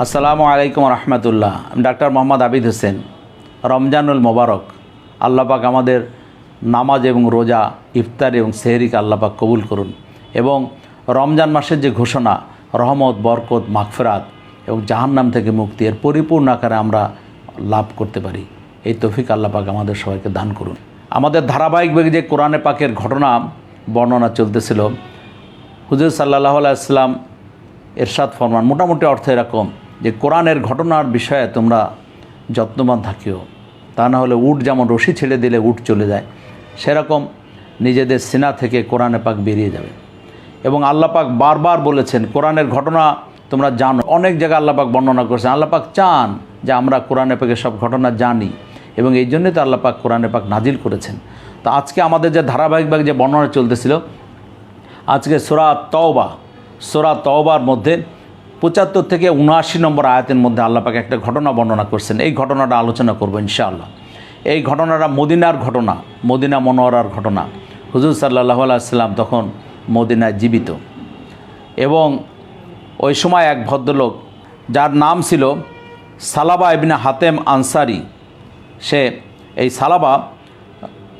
আসসালামু আলাইকুম রহমতুল্লাহ। আমি ডাক্তার মোহাম্মদ আবিদ হোসেন। রমজানুল মোবারক। আল্লাপাক আমাদের নামাজ এবং রোজা, ইফতার এবং সেহরিকে আল্লাপাক কবুল করুন এবং রমজান মাসের যে ঘোষণা, রহমত, বরকত, মাগফেরাত এবং জাহান্নাম থেকে মুক্তি এর পরিপূর্ণ আকারে আমরা লাভ করতে পারি। এই তফিক আল্লাপাক আমাদের সবাইকে দান করুন। আমাদের ধারাবাহিকভাবে যে কোরআনে পাকের ঘটনা বর্ণনা চলতেছিল, হুজুর সাল্লাহ আলাইসলাম এরশাদ ফরমান, মোটামুটি অর্থ এরকম। যে কোরআনের ঘটনার বিষয়ে তোমরা যত্নবান থাকিও। তা না হলে উট যেমন রশি ছেড়ে দিলে উট চলে যায়, সেরকম নিজেদের সিনা থেকে কোরআনে পাক বেরিয়ে যাবে। এবং আল্লাপাক বারবার বলেছেন, কোরআনের ঘটনা তোমরা জানো। অনেক জায়গায় আল্লাপাক বর্ণনা করেছেন আল্লাপাক চান যে আমরা কোরআনে পাকের সব ঘটনা জানি এবং এই জন্যই তো আল্লাপাক কোরআনে পাক নাজিল করেছেন। তো আজকে আমাদের যে ধারাবাহিকভাবে যে বর্ণনা চলতেছিল, আজকে সোরা তওবা, সোরা তওবার মধ্যে পঁচাত্তর থেকে উনআশি নম্বর আয়াতের মধ্যে আল্লাপাকে একটা ঘটনা বর্ণনা করছেন। এই ঘটনাটা আলোচনা করব ইনশাআল্লাহ। এই ঘটনাটা মদিনার ঘটনা, মদিনা মনোয়ারার ঘটনা। হুজুর সাল্লাহ আলাইসাল্লাম তখন মদিনায় জীবিত। এবং ওই সময় এক ভদ্রলোক, যার নাম ছিল সালাবা ইবিনা হাতেম আনসারি, সে এই সালাবা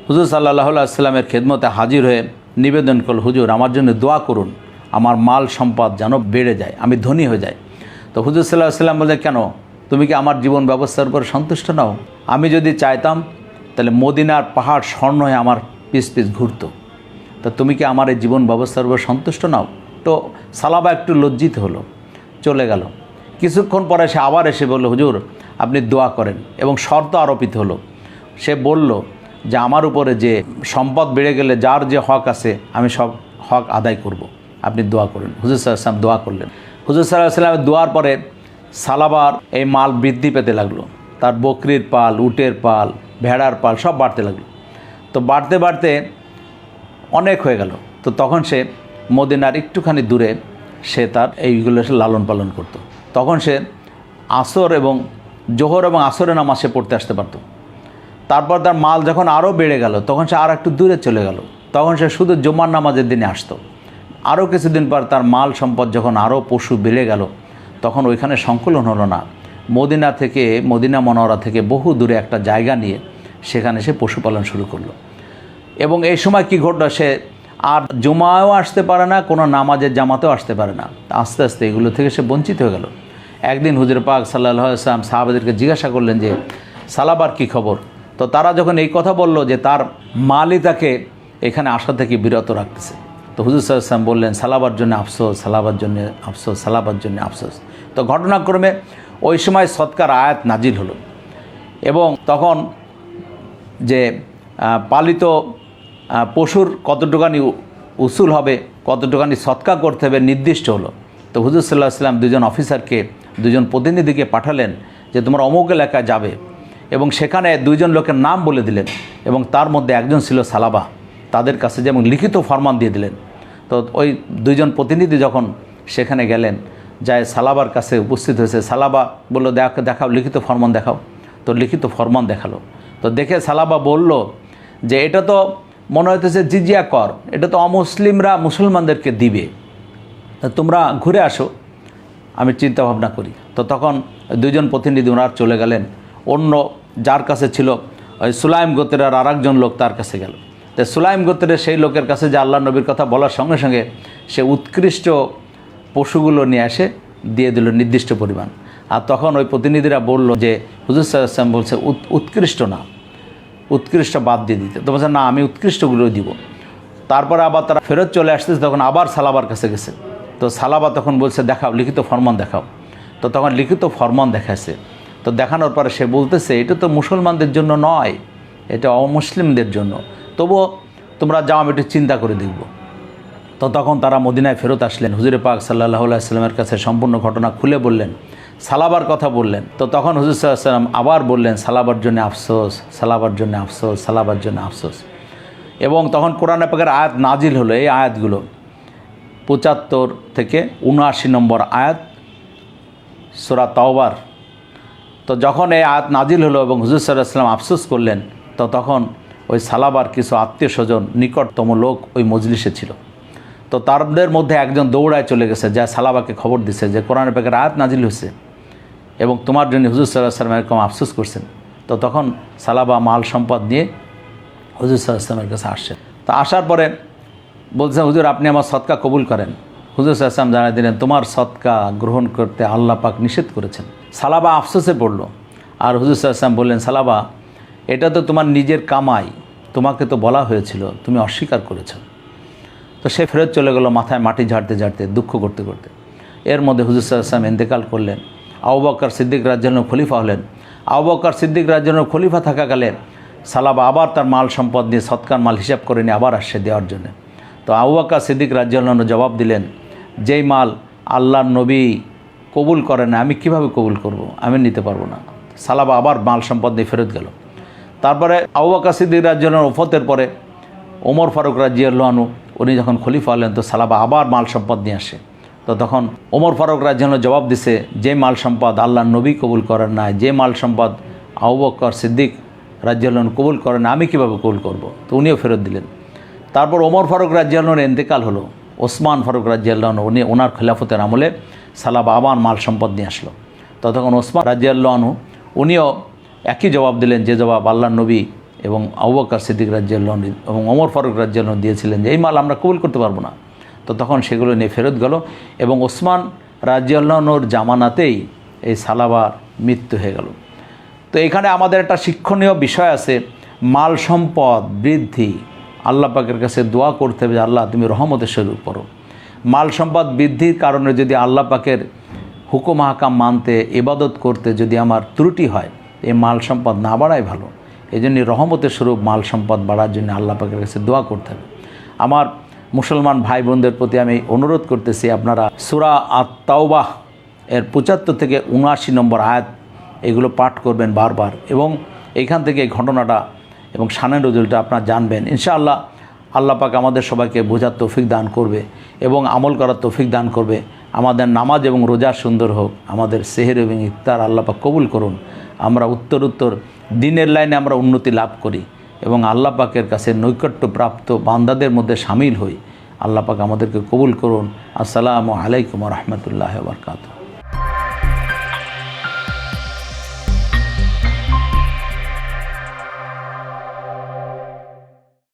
হুজুর সাল্লাহ আসলামের খেদমতে হাজির হয়ে নিবেদন করল, হুজুর, আমার জন্য দোয়া করুন। আমার মাল সম্পদ যেন বেড়ে যায়, আমি ধনী হয়ে যাই। তো হুজুর সাল্লাহ সাল্লাম বলছে কেন? তুমি কি আমার জীবন ব্যবস্থার উপর সন্তুষ্ট নাও? আমি যদি চাইতাম, তাহলে মদিনার পাহাড়, স্বর্ণ হয়ে আমার পিস পিস ঘুরতো। তা তুমি কি আমার এই জীবন ব্যবস্থার উপর সন্তুষ্ট নাও? তো সালাবা একটু লজ্জিত হলো, চলে গেল। কিছুক্ষণ পরে সে আবার এসে বলল, হুজুর, আপনি দোয়া করেন। এবং শর্ত আরোপিত হলো। সে বলল যে, আমার উপরে যে সম্পদ বেড়ে গেলে, যার যে হক আছে, আমি সব হক আদায় করব। আপনি দোয়া করুন। হুজুর সাল্লাম দোয়া করলেন। হুজুর সাল্লাহ সাল্লামের দোয়ার পরে সালাবার এই মাল বৃদ্ধি পেতে লাগল। তার বকরির পাল, উটের পাল, ভেড়ার পাল সব বাড়তে লাগল। তো বাড়তে বাড়তে অনেক হয়ে গেল। তো তখন সে মদিনার একটুখানি দূরে সে তার এইগুলো সে লালন পালন করত। তখন সে আসর এবং জোহর এবং আসরে নামাজ সে পড়তে আসতে পারতো। তারপর তার মাল যখন আরও বেড়ে গেল, তখন সে আর একটু দূরে চলে গেল। তখন সে শুধু জুমার নামাজের দিনে আসতো। আরও কিছুদিন পর তার মাল সম্পদ যখন আরও পশু বেড়ে গেল, তখন ওইখানে সংকলন হলো না। মদিনা থেকে, মদিনা মনোরা থেকে বহু দূরে একটা জায়গা নিয়ে সেখানে সে পশুপালন শুরু করল। এবং এই সময় কি ঘটলো? সে আর জুমায়ও আসতে পারে না, কোনো নামাজের জামাতেও আসতে পারে না। আস্তে আস্তে এগুলো থেকে সে বঞ্চিত হয়ে গেল। একদিন হুজুর পাক সাল্লাহ আসলাম সাহাবাদেরকে জিজ্ঞাসা করলেন যে সালাবার কি খবর? তো তারা যখন এই কথা বলল যে, তার মালই তাকে এখানে আসা থেকে বিরত রাখতেছে। তো হুজুর সাল্লাম বললেন, সালাবার জন্য আফসোস, সালাবার জন্য আফসোস, সালাবার জন্য আফসোস। তো ঘটনাক্রমে ওই সময় সৎকার আয়াত নাজিল হলো এবং তখন যে পালিত পশুর কতটুকানি উসুল হবে, কতটুকানি সৎকা করতে হবে নির্দিষ্ট হলো। তো হুজুর সাল্লাহ সাল্লাম দুজন অফিসারকে, দুজন প্রতিনিধিকে পাঠালেন যে, তোমার অমুক এলাকায় যাবে। এবং সেখানে দুইজন লোকের নাম বলে দিলেন এবং তার মধ্যে একজন ছিল সালাবা। তাদের কাছে যেমন লিখিত ফরমান দিয়ে দিলেন। তো ওই দুইজন প্রতিনিধি যখন সেখানে গেলেন, যায় সালাবার কাছে উপস্থিত হয়েছে। সালাবা বলল, দেখ, দেখাও, লিখিত ফরমান দেখাও। তো লিখিত ফরমান দেখাল। তো দেখে সালাবা বলল যে, এটা তো মনে হইতেছে জিজিয়া কর। এটা তো অমুসলিমরা মুসলমানদেরকে দিবে। তোমরা ঘুরে আসো। আমি চিন্তা ভাবনা করি। তো তখন দুইজন প্রতিনিধি ওনার চলে গেলেন। অন্য যার কাছে ছিল, ওই সুলাইম গোত্রের আর আরেকজন লোক তার কাছে গেল। তো সুলাইম গোত্রের সেই লোকের কাছে যে আল্লাহ নবীর কথা বলার সঙ্গে সঙ্গে সে উৎকৃষ্ট পশুগুলো নিয়ে এসে দিয়ে দিল নির্দিষ্ট পরিমাণ। আর তখন ওই প্রতিনিধিরা বলল যে, হুজুর সাল্লাম বলছে, উৎ- উৎকৃষ্ট না। উৎকৃষ্ট বাদ দিয়ে দিতে। তো বলছে, না, আমি উৎকৃষ্টগুলো দিব। তারপরে আবার তারা ফেরত চলে আসতেছে, তখন আবার সালাবার কাছে গেছে। তো সালাবা তখন বলছে, দেখাও, লিখিত ফরমান দেখাও। তো তখন লিখিত ফরমান দেখাচ্ছে তো দেখানোর পরে সে বলতেছে, এটা তো মুসলমানদের জন্য নয়, এটা অমুসলিমদের জন্য। তবুও তোমরা যাও, আমি একটু চিন্তা করে দেখব। তো তখন তারা মদিনায় ফেরত আসলেন। হুজুরে পাক সাল্লাহ সাল্লামের কাছে সম্পূর্ণ ঘটনা খুলে বললেন, সালাবার কথা বললেন। তো তখন হুজুর সাল্লাম আবার বললেন, সালাবার জন্য আফসোস, সালাবার জন্য আফসোস, সালাবার জন্য আফসোস। এবং তখন কোরআনে পাকের আয়াত নাজিল হলো। এই আয়াতগুলো পঁচাত্তর থেকে উনআশি নম্বর আয়াত, সোরা তাওবার। তো যখন এই আয়াত নাজিল হলো এবং হুজুর সাল্লাহ সাল্লাম আফসোস করলেন, তো তখন ওই সালাবার কিছু আত্মীয় স্বজন নিকটতম লোক ওই মজলিসে ছিল। তো তাদের মধ্যে একজন দৌড়ায় চলে গেছে, যা সালাবাকে খবর দিছে যে কোরআন পাকের আয়াত নাজিল হয়েছে এবং তোমার জন্য হুজুর সাল্লাহ সাল্লাম এরকম আফসোস করছেন। তো তখন সালাবা মাল সম্পদ নিয়ে হুজুর সাল্লাহ সাল্লামের কাছে আসছেন। তো আসার পরে বলছেন, হুজুর, আপনি আমার সৎকা কবুল করেন। হুজুর সাল্লাম জানাই দিলেন, তোমার সৎকা গ্রহণ করতে আল্লাহ পাক নিষেধ করেছেন। সালাবা আফসোসে পড়ল। আর হুজুর সাল্লাম বললেন, সালাবা এটা তো তোমার নিজের কামাই। তোমাকে তো বলা হয়েছিল, তুমি অস্বীকার করেছ। তো সে ফেরত চলে গেল মাথায় মাটি ঝাড়তে ঝাড়তে, দুঃখ করতে করতে। এর মধ্যে হুজুর সাল্লাম ইন্তেকাল করলেন। আবু বক্কর সিদ্দিক রাজ্জান্ন খলিফা হলেন। আবু বক্কর সিদ্দিক রাজ্জান্ন খলিফা থাকাকালে সালাবা আবার তার মাল সম্পদ নিয়ে সৎকার মাল হিসাব করে নিয়ে আবার আসছে দেওয়ার জন্য। তো আবু বক্কর সিদ্দিক রাজ্জান্ন জবাব দিলেন, যেই মাল আল্লাহর নবী কবুল করে না, আমি কীভাবে কবুল করব? আমি নিতে পারব না। সালাবা আবার মাল সম্পদ নিয়ে ফেরত গেল। তারপরে আবু বক্কর সিদ্দিক রাজ্জান্নের ওফতের পরে ওমর ফারুক রাজিয়াল্লাহনু উনি যখন খলিফা হলেন, তো সালাবা আবার মাল সম্পদ নিয়ে আসে। তো তখন ওমর ফারুক রাজিয়াল্লাহ জবাব দিছে, যে মাল সম্পদ আল্লাহ নবী কবুল করেন না যে মাল সম্পদ আবু বক্কর সিদ্দিক রাজিয়াল্লাহন কবুল করেন আমি কীভাবে কবুল করব? তো উনিও ফেরত দিলেন। তারপর ওমর ফারুক রাজিয়াল্লাহর এন্তেকাল হলো। ওসমান ফারুক রাজিয়াল্লাহন উনি ওনার খেলাফতের আমলে সালাবা আবার মাল সম্পদ নিয়ে আসলো। তো তখন ওসমান রাজিয়াল্লাহনু উনিও একই জবাব দিলেন যে জবাব আল্লাহ নবী এবং আউবাকার সিদ্দিক রাজ্যাল্লাহ এবং ওমর ফারুক রাজ্যাল্লাহ দিয়েছিলেন যে এই মাল আমরা কবুল করতে পারব না। তো তখন সেগুলো নিয়ে ফেরত গেল এবং ওসমান রাজিয়াল্লাহর জামানাতেই এই সালাবার মৃত্যু হয়ে গেল। তো এখানে আমাদের একটা শিক্ষণীয় বিষয় আছে, মাল সম্পদ বৃদ্ধি। আল্লাহ পাকের কাছে দোয়া করতে হবে যে আল্লাহ তুমি রহমতের স্বরূপ করো। মাল সম্পদ বৃদ্ধির কারণে যদি আল্লাহ পাকের হুকুম হাকাম মানতে, ইবাদত করতে যদি আমার ত্রুটি হয় এই মাল সম্পদ না বাড়াই ভালো। এই জন্য রহমতের স্বরূপ মাল সম্পদ বাড়ার জন্য আল্লাহ পাকের কাছে দোয়া করতে হবে। আমার মুসলমান ভাই বোনদের প্রতি আমি অনুরোধ করতেছি, আপনারা সুরা আত্মাওবাহ এর পঁচাত্তর থেকে উনআশি নম্বর আয়াত এগুলো পাঠ করবেন বারবার এবং এইখান থেকে এই ঘটনাটা এবং সানের নজরুলটা আপনারা জানবেন। ইনশাআল্লাহ আল্লাহ পাক আমাদের সবাইকে বোঝার তৌফিক দান করবে এবং আমল করার তৌফিক দান করবে। আমাদের নামাজ এবং রোজা সুন্দর হোক, আমাদের সেহের এবং ইফতার আল্লাহ পাক কবুল করুন। আমরা উত্তর উত্তর দিনের লাইনে আমরা উন্নতি লাভ করি এবং আল্লাহ পাকের কাছে নৈকট্যপ্রাপ্ত বান্দাদের মধ্যে সামিল হই। আল্লাহ পাক আমাদেরকে কবুল করুন। আসসালামু আলাইকুম রহমতুল্লাহ বরকাত